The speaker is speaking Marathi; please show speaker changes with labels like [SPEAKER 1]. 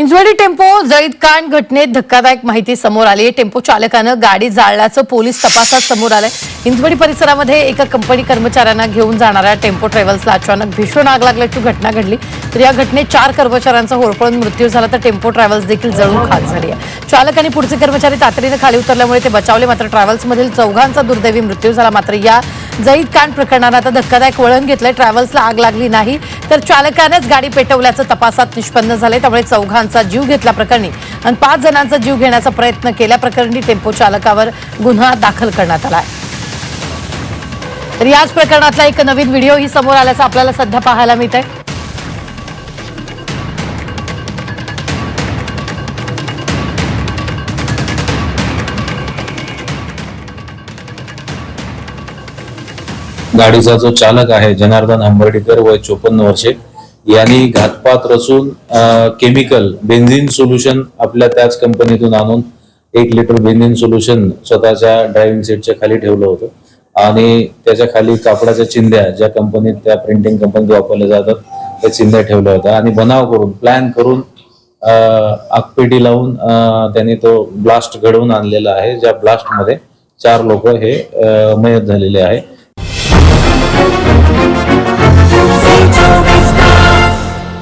[SPEAKER 1] हिंजवडी टेम्पो जळीत कांड घटनेत धक्कादायक माहिती समोर आली. आहे टेम्पो चालकानं गाडी जाळल्याचं पोलीस तपासात समोर आलंय. हिंजवडी परिसरामध्ये एका कंपनी कर्मचाऱ्यांना घेऊन जाणाऱ्या टेम्पो ट्रॅव्हल्सला अचानक भीषण आग लागल्याची घटना घडली. तर या घटनेत चार कर्मचाऱ्यांचा होरपळून मृत्यू झाला तर टेम्पो ट्रॅव्हल्स देखील जळून खाक झाली आहे. चालक आणि पुढचे कर्मचारी तातडीनं खाली उतरल्यामुळे ते बचावले मात्र ट्रॅव्हल्समधील चौघांचा दुर्दैवी मृत्यू झाला. मात्र या जईद कांड प्रकरणानं आता धक्कादायक वळण घेतलंय. ट्रॅव्हल्सला आग लागली नाही तर चालकानेच गाडी पेटवल्याचं तपासात निष्पन्न झालंय. त्यामुळे चौघांचा जीव घेतला प्रकरणी आणि पाच जणांचा जीव घेण्याचा प्रयत्न केल्याप्रकरणी टेम्पो चालकावर गुन्हा दाखल करण्यात आला आहे तर याच प्रकरणातला एक नवीन व्हिडिओही समोर आल्याचं आपल्याला सध्या पाहायला मिळत आहे
[SPEAKER 2] गाडीचा जो चालक आहे जनार्दन आंबर्डीकर वय चोपन्न वर्षे यांनी घातपात रचून केमिकल बेन्झिन सोल्युशन आपल्या त्याच कंपनीतून आणून एक लिटर बेन्झिन सोल्युशन स्वतःच्या ड्रायव्हिंग सीटच्या खाली ठेवलं होतं. आणि त्याच्याखाली कापडाच्या चिंध्या ज्या कंपनीत त्या प्रिंटिंग कंपनीत वापरल्या जातात त्या चिंध्या ठेवल्या होत्या. आणि बनाव करून प्लॅन करून आगपेटी लावून त्यांनी तो ब्लास्ट घडवून आणलेला आहे ज्या ब्लास्टमध्ये चार लोक हे मयत झालेले आहे.
[SPEAKER 3] Thank you.